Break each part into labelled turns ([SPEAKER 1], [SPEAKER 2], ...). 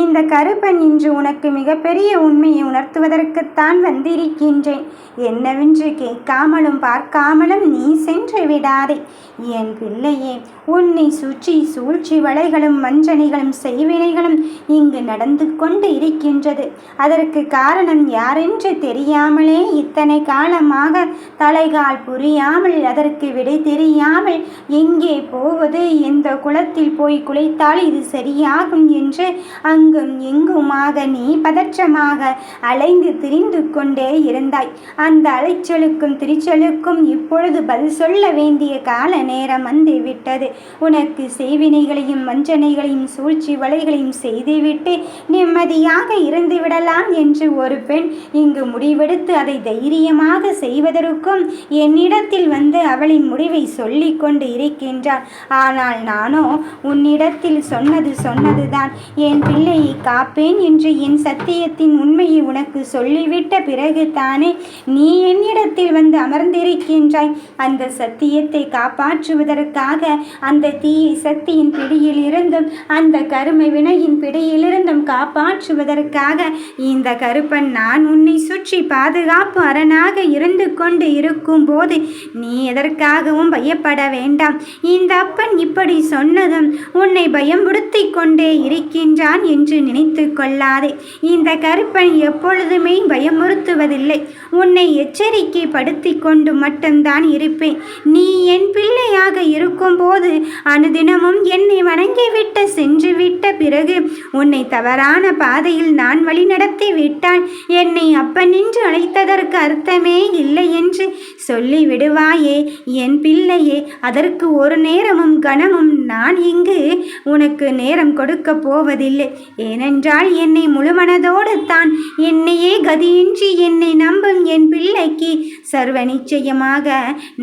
[SPEAKER 1] இந்த கருப்பன் இன்று உனக்கு மிகப்பெரிய உண்மையை உணர்த்துவதற்குத்தான் வந்திருக்கின்றேன். என்னவென்று கேட்காமலும் பார்க்காமலும் நீ சென்று விடாதே. என் பிள்ளையே உன்னை சுற்றி சூழ்ச்சி வலைகளும் வஞ்சனைகளும் செய்வினைகளும் இங்கு நடந்து கொண்டு இருக்கின்றது. அதற்கு காரணம் யாரென்று தெரியாமலே இத்தனை காலமாக தலைகால் புரியாமல் அதற்கு விடை தெரியாமல் எங்கே போவது எந்த குளத்தில் போய் குளித்தால் இது சரியாகும் என்று அங்கு அங்கும் எங்குமாக நீ பதற்றமாக அலைந்து திரிந்து கொண்டே இருந்தாய். அந்த அலைச்சலுக்கும் திரிச்சலுக்கும் இப்பொழுது பதில் சொல்ல வேண்டிய கால நேரம் வந்து விட்டது உனக்கு செய்வினைகளையும் வஞ்சனைகளையும் சூழ்ச்சி வலைகளையும் செய்துவிட்டு நிம்மதியாக இருந்து விடலாம் என்று ஒரு பெண் இங்கு முடிவெடுத்து அதை தைரியமாக செய்வதற்கும் என்னிடத்தில் வந்து அவளின் முடிவை சொல்லிக் கொண்டு இருக்கின்றாள். ஆனால் நானோ உன்னிடத்தில் சொன்னது சொன்னதுதான். என் பிள்ளையை காப்பேன் என்று என் சத்தியத்தின் உண்மையை உனக்கு சொல்லிவிட்ட பிறகு தானே நீ என்னிடத்தில் வந்து அமர்ந்திருக்கின்றாய். அந்த சத்தியத்தை காப்பாற்றுவதற்காக அந்த தீய சக்தியின் பிடியில் இருந்தும் அந்த கருமை வினையின் பிடியிலிருந்தும் காப்பாற்றுவதற்காக இந்த கருப்பன் நான் உன்னை சுற்றி பாதுகாப்பு அரணாக இருந்து கொண்டு இருக்கும் போது நீ எதற்காகவும் பயப்பட வேண்டாம். இந்த அப்பன் இப்படி சொன்னதும் உன்னை பயம்படுத்தி கொண்டே இருக்கின்றான் என்று நினைத்து கொள்ளாதே. இந்த கருப்பன் எப்பொழுதுமே பயமுறுத்துவதில்லை. உன்னை எச்சரிக்கை படுத்தி கொண்டு மட்டும்தான் இருப்பேன். நீ என் பிள்ளையாக இருக்கும்போது அனுதினமும் என்னை வணங்கிவிட்டு சென்றுவிட்ட பிறகு உன்னை தவறான பாதையில் நான் வழிநடத்தி விட்டான் என்னை அப்பன் என்று அழைத்ததற்கு அர்த்தமே இல்லை என்று சொல்லி விடுவாயே என் பிள்ளையே அதற்கு ஒரு நேரமும் கணமும் நான் இங்கு உனக்கு நேரம் கொடுக்க போவதில்லை. ஏனென்றால் என்னை முழுமனதோடு தான் என்னையே கதியின்றி என்னை நம்பும் என் பிள்ளைக்கு சர்வ நிச்சயமாக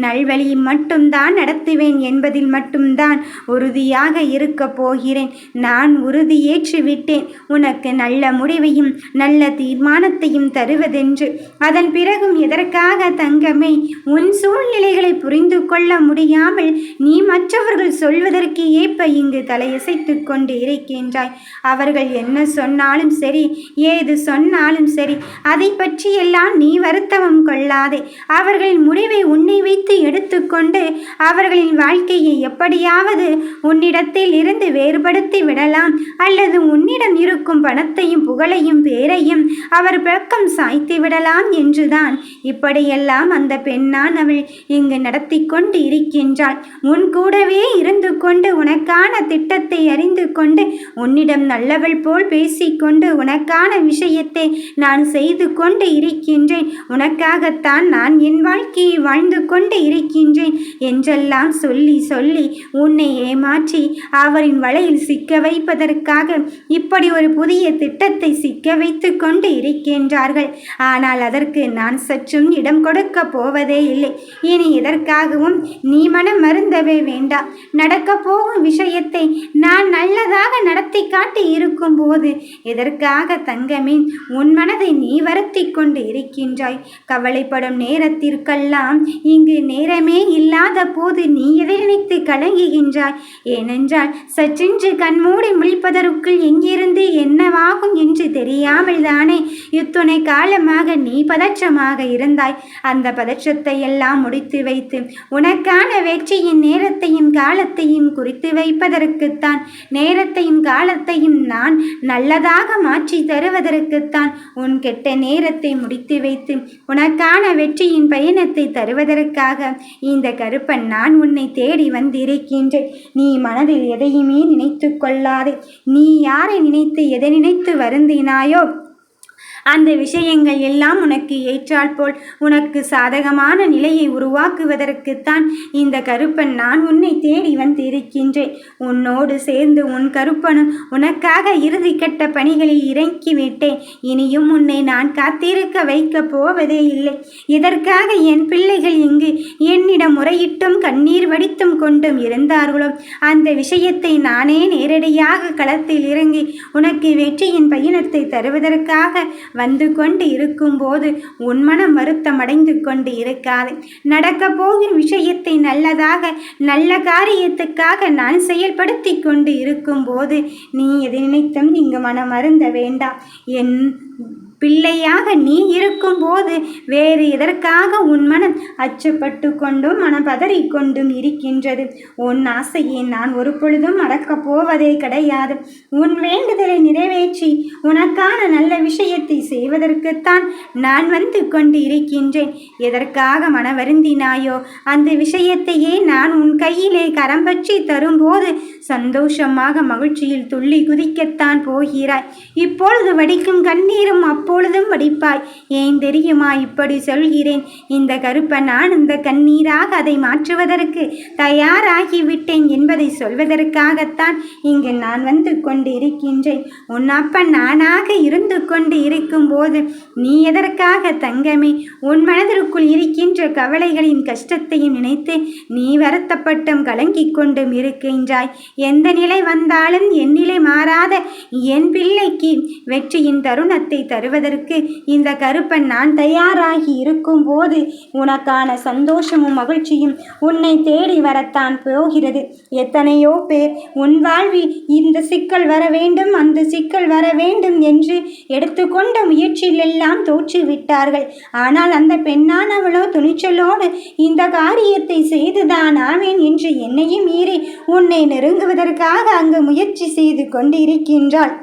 [SPEAKER 1] நல்வழி மட்டும்தான் நடத்துவேன் என்பதில் மட்டும்தான் உறுதியாக இருக்கப் போகிறேன். நான் உறுதியேற்று விட்டேன் உனக்கு நல்ல முடிவையும் நல்ல தீர்மானத்தையும் தருவதென்று. அதன் பிறகும் எதற்காக தங்கமே? உன் சூழ்நிலைகளை புரிந்து கொள்ள முடியாமல் நீ மற்றவர்கள் சொல்வதற்கு ஏற்ப இங்கு தலையசைத்து கொண்டு இருக்கின்றாய். அவர்கள் என்ன சொன்னாலும் சரி ஏது சொன்னாலும் சரி அதை பற்றியெல்லாம் நீ வருத்தமும் கொள்ளாதே. அவர்களின் முடிவை உன்னை வைத்து எடுத்துக்கொண்டு அவர்களின் வாழ்க்கையை எப்படியாவது உன்னிடத்தில் இருந்து வேறுபடுத்தி விடலாம். அல்லது உன்னிடம் இருக்கும் பணத்தையும் புகழையும் பேரையும் அவர் பக்கம் சாய்த்து விடலாம் என்றுதான். இப்படியெல்லாம் அந்த பெண்ணான் அவள் இங்கு நடத்தி கொண்டு இருக்கின்றாள். உன் கூடவே இருந்து கொண்டு உனக்கான திட்டத்தை அறிந்து கொண்டு உன்னிடம் நல்லவள் போல் பேசிக்கொண்டு உனக்கான விஷயத்தை நான் செய்து கொண்டு இருக்கின்றேன். உனக்காகத்தான் நான் என் வாழ்க்கையை வாழ்ந்து கொண்டு இருக்கின்றேன் என்றெல்லாம் சொல்லி சொல்லி உன்னை ஏமாற்றி அவரின் வலையில் சிக்க வைப்பதற்காக இப்படி ஒரு புதிய திட்டத்தை சிக்க வைத்து கொண்டு இருக்கின்றார்கள். ஆனால் அதற்கு நான் சற்றும் இடம் கொடுக்க போவதே இல்லை. இனி இதற்காகவும் நீ மனம் மருந்தவே வேண்டாம். நடக்கப் போகும் விஷயத்தை நான் நல்லதாக நடத்தி காட்டி இருக்கும்போது எதற்காக தங்கமே உன் மனதை நீ வருத்தி கொண்டு இருக்கின்றாய்? கவலைப்படும் நேரத்திற்கெல்லாம் இங்கு நேரமே இல்லாத போது நீ எதை நினைத்து கலங்குகின்றாய்? ஏனென்றால் சற்றென்று கண்மூடி முழிப்பதற்குள் எங்கிருந்து என்னவாகும் என்று தெரியாமல் தானே இத்துணை காலமாக நீ பதற்றமாக இருந்தாய். அந்த பதற்றத்தை எல்லாம் முடித்து வைத்து உனக்கான வெற்றியின் நேரத்தையும் காலத்தையும் குறித்து வைப்பதற்குத்தான் நேரத்தையும் காலத்தையும் நான் நல்லதாக மாற்றி தருவதற்குத்தான் உன் கெட்ட நேரத்தை முடித்து வைத்து உனக்கான வெற்றியின் பயணத்தை தருவதற்காக இந்த கருப்பன் நான் உன்னை தேடி வந்திருக்கின்றேன். நீ மனதில் எதையுமே நினைத்து கொள்ளாதே. நீ யாரை நினைத்து எதை நினைத்து வருந்தினாயோ அந்த விஷயங்கள் எல்லாம் உனக்கு ஏற்றால் போல். உனக்கு சாதகமான நிலையை உருவாக்குவதற்குத்தான் இந்த கருப்பன் நான் உன்னை தேடி வந்திருக்கின்றேன். உன்னோடு சேர்ந்து உன் கருப்பனும் உனக்காக இறுதி கட்ட பணிகளில் இறங்கிவிட்டேன் இனியும் உன்னை நான் காத்திருக்க வைக்கப் போவதே இல்லை. இதற்காக என் பிள்ளைகள் இங்கு என்னிடம் முறையிட்டும் கண்ணீர் வடித்தும் கொண்டும் இருந்தார்களோ? அந்த விஷயத்தை நானே நேரடியாக களத்தில் இறங்கி உனக்கு வெற்றியின் பயணத்தை தருவதற்காக வந்து கொண்டு இருக்கும்போது உன் மனம் வருத்தமடைந்து கொண்டு இருக்காது. நடக்க போகும் விஷயத்தை நல்லதாக நல்ல காரியத்துக்காக நான் செயல்படுத்தி கொண்டு இருக்கும்போது நீ எதை நினைத்தும் இங்கு மனம் அருந்த வேண்டாம். என் பிள்ளையாக நீ இருக்கும்போது வேறு எதற்காக உன் மனம் அச்சப்பட்டு கொண்டும் மனம் பதறிக்கொண்டும் இருக்கின்றது? உன் ஆசையை நான் ஒரு பொழுதும் மறக்கப் போவதே கிடையாது. உன் வேண்டுதலை நிறைவேற்றி உனக்கான நல்ல விஷயத்தை செய்வதற்குத்தான் நான் வந்து கொண்டு இருக்கின்றேன் எதற்காக மன வருந்தினாயோ அந்த விஷயத்தையே நான் உன் கையிலே கரம் பற்றி தரும்போது சந்தோஷமாக மகிழ்ச்சியில் துள்ளி குதிக்கத்தான் போகிறாய். இப்பொழுது வடிக்கும் கண்ணீரும் பொழுதும் வடிப்பாய். ஏன் தெரியுமா? இப்படி சொல்கிறேன். இந்த கருப்பன் நான் இந்த கண்ணீராக அதை மாற்றுவதற்கு தயாராகிவிட்டேன் என்பதை சொல்வதற்காகத்தான் இங்கு நான் வந்து கொண்டு இருக்கின்றேன் உன் அப்பன் நானாக இருந்து கொண்டு இருக்கும்போது நீ எதற்காக தங்கமே? உன் மனதிற்குள் இருக்கின்ற கவலைகளின் கஷ்டத்தையும் நினைத்து நீ வருத்தப்பட்டும் கலங்கிக் கொண்டும் இருக்கின்றாய். எந்த நிலை வந்தாலும் என் நிலை மாறாத என் பிள்ளைக்கு வெற்றியின் தருணத்தை பார்ப்பதற்கு இந்த கருப்பன் நான் தயாராகி இருக்கும்போது உனக்கான சந்தோஷமும் மகிழ்ச்சியும் உன்னை தேடி வரத்தான் போகிறது. எத்தனையோ பேர் உன் வாழ்வில் இந்த சிக்கல் வர வேண்டும் அந்த சிக்கல் வர வேண்டும் என்று எடுத்துக்கொண்ட முயற்சியிலெல்லாம் தோற்றுவிட்டார்கள். ஆனால் அந்த பெண்ணானவளோ துணிச்சலோடு இந்த காரியத்தை செய்துதான் ஆவேன் என்று என்னையும் மீறி உன்னை நெருங்குவதற்காக அங்கு முயற்சி செய்து கொண்டிருக்கின்றாள்.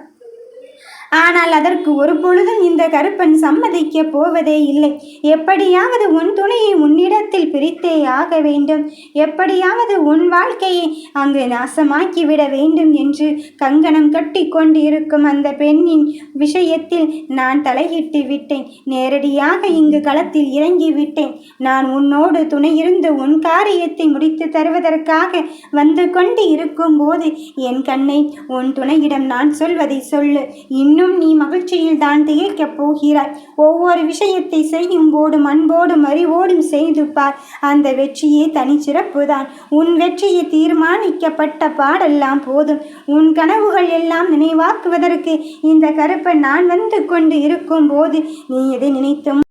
[SPEAKER 1] ஆனால் அதற்கு ஒரு பொழுதும் இந்த கருப்பன் சம்மதிக்க போவதே இல்லை. எப்படியாவது உன் துணையை உன்னிடத்தில் பிரித்தே ஆக வேண்டும். எப்படியாவது உன் வாழ்க்கையை அங்கு நாசமாக்கிவிட வேண்டும் என்று கங்கணம் கட்டி கொண்டிருக்கும் அந்த பெண்ணின் விஷயத்தில் நான் தலையிட்டு விட்டேன். நேரடியாக இங்கு களத்தில் இறங்கி விட்டேன். நான் உன்னோடு துணையிருந்து உன் காரியத்தை முடித்து தருவதற்காக வந்து கொண்டு இருக்கும்போது என் கண்ணை உன் துணையிடம் நான் சொல்வதை சொல்லு. இன்னும் நீ மகிழ்ச்சியில் தான் திகைக்கப் போகிறாய். ஒவ்வொரு விஷயத்தை செய்யும் போடும் அன்போடும் அறிவோடும் செய்து பார். அந்த வெற்றியே தனிச்சிறப்பு தான் உன் வெற்றியை தீர்மானிக்கப்பட்ட பாடெல்லாம் போதும். உன் கனவுகள் எல்லாம் நினைவாக்குவதற்கு இந்த கருப்பை நான் வந்து கொண்டு இருக்கும் போது நீ எதை நினைத்தும்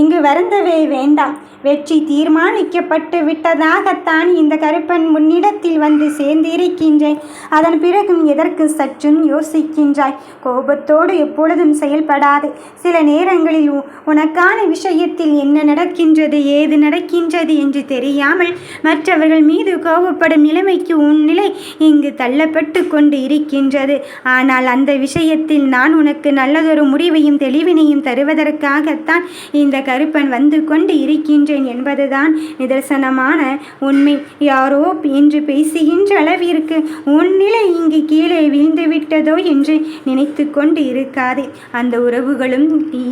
[SPEAKER 1] இங்கு வருந்தவே வேண்டாம். வெற்றி தீர்மானிக்கப்பட்டு விட்டதாகத்தான் இந்த கருப்பன் முன்னிடத்தில் வந்து சேர்ந்திருக்கின்றேன். அதன் பிறகும் எதற்கு சற்றும் யோசிக்கின்றாய். கோபத்தோடு எப்பொழுதும் செயல்படாது. சில நேரங்களில் உனக்கான விஷயத்தில் என்ன நடக்கின்றது ஏது நடக்கின்றது என்று தெரியாமல் மற்றவர்கள் மீது கோபப்படும் நிலைமைக்கு உன் நிலை இங்கு தள்ளப்பட்டு கொண்டு இருக்கின்றது. ஆனால் அந்த விஷயத்தில் நான் உனக்கு நல்லதொரு முடிவையும் தெளிவினையும் தருவதற்காகத்தான் இந்த கருப்பன் வந்து கொண்டு இருக்கின்றேன் என்பதுதான் நிதர்சனமான உண்மை. யாரோ என்று பேசுகின்ற அளவிற்கு உன் நிலை இங்கு கீழே வீழ்ந்து விட்டதோ என்று நினைத்து கொண்டு இருக்காதே. அந்த உறவுகளும்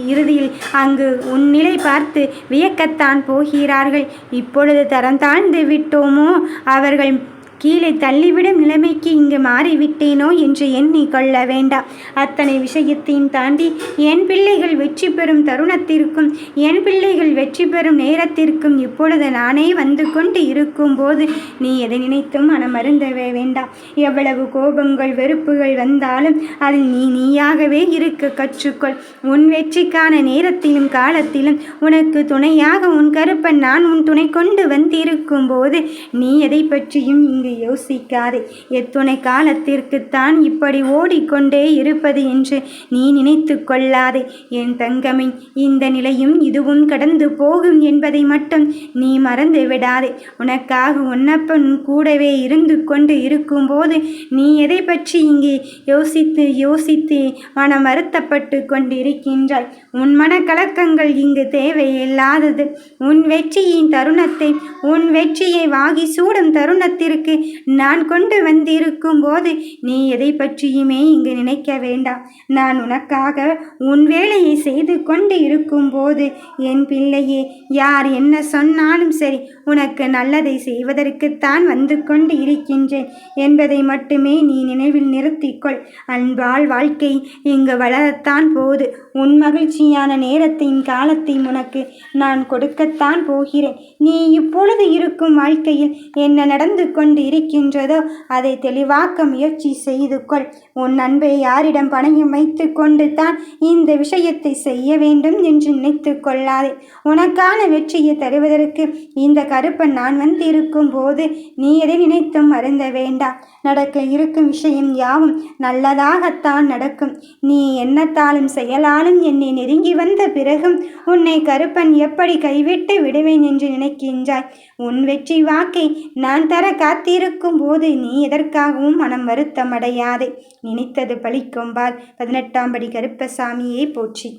[SPEAKER 1] இறுதியில் அங்கு உன் நிலை பார்த்து வியக்கத்தான் போகிறார்கள். இப்பொழுது தரம் தாழ்ந்து விட்டோமோ? அவர்கள் கீழே தள்ளிவிடும் நிலைமைக்கு இங்கு மாறிவிட்டேனோ என்று எண்ணி கொள்ள வேண்டாம். அத்தனை விஷயத்தையும் தாண்டி என் பிள்ளைகள் வெற்றி பெறும் தருணத்திற்கும் என் பிள்ளைகள் வெற்றி பெறும் நேரத்திற்கும் இப்பொழுது நானே வந்து கொண்டு இருக்கும்போது நீ எதை நினைத்தும் மனமருந்தவே வேண்டாம். எவ்வளவு கோபங்கள் வெறுப்புகள் வந்தாலும் அதில் நீ நீயாகவே இருக்க கற்றுக்கொள். உன் வெற்றிக்கான நேரத்திலும் காலத்திலும் உனக்கு துணையாக உன் கருப்பன் நான் உன் துணை கொண்டு வந்திருக்கும் போது நீ எதை பற்றியும் இங்கு என்று யோசிக்காதே. எத்துணை காலத்திற்குத்தான் இப்படி ஓடிக்கொண்டே இருப்பது என்று நீ நினைத்து கொள்ளாதே. என் தங்கமை இந்த நிலையும் இதுவும் கடந்து போகும் என்பதை மட்டும் நீ மறந்து விடாதே. உனக்காக உன்னப்பன் கூடவே இருந்து கொண்டு இருக்கும்போது நீ எதை பற்றி இங்கே யோசித்து யோசித்து மனம் வருத்தப்பட்டு கொண்டிருக்கின்றாய்? உன் மனக்கலக்கங்கள் இங்கு தேவையில்லாதது. உன் வெற்றியின் தருணத்தை உன் வெற்றியை வாகி சூடும் தருணத்திற்கு நான் கொண்டு வந்திருக்கும் போது நீ எதை பற்றியுமே இங்கு நினைக்க வேண்டாம். நான் உனக்காக உன் வேலையை செய்து கொண்டு இருக்கும்போது என் பிள்ளையே யார் என்ன சொன்னாலும் சரி உனக்கு நல்லதை செய்வதற்குத்தான் வந்து கொண்டு இருக்கின்றேன் என்பதை மட்டுமே நீ நினைவில் நிறுத்திக்கொள். அன்பால் வாழ்க்கை இங்கு வளரத்தான் போது உன் மகிழ்ச்சியான நேரத்தின் காலத்தையும் உனக்கு நான் கொடுக்கத்தான் போகிறேன். நீ இப்பொழுது இருக்கும் வாழ்க்கையில் என்ன நடந்து கொண்டு இருக்கின்றதோ அதை தெளிவாக்க முயற்சி செய்து கொள். உன் அன்பை யாரிடம் பணையும் வைத்து கொண்டு தான் இந்த விஷயத்தை செய்ய வேண்டும் என்று நினைத்து கொள்ளாதே. உனக்கான வெற்றியை தருவதற்கு இந்த கருப்பன் நான் வந்திருக்கும் போது நீ எதை நினைத்தும் மறந்த வேண்டாம். நடக்க இருக்கும் விஷயம் யாவும் நல்லதாகத்தான் நடக்கும். நீ எண்ணத்தாலும் செயலாலும் என்னை நெருங்கி வந்த பிறகும் உன்னை கருப்பன் எப்படி கைவிட்டு விடுவேன் என்று நினைக்கின்றாய். உன் வெற்றி வாக்கை நான் தர இருக்கும் போது நீ எதற்காகவும் மனம் வருத்தமடையாதே. நினைத்தது பழிக்கும் பார் பதினெட்டாம் படி கருப்பசாமியே போற்றி.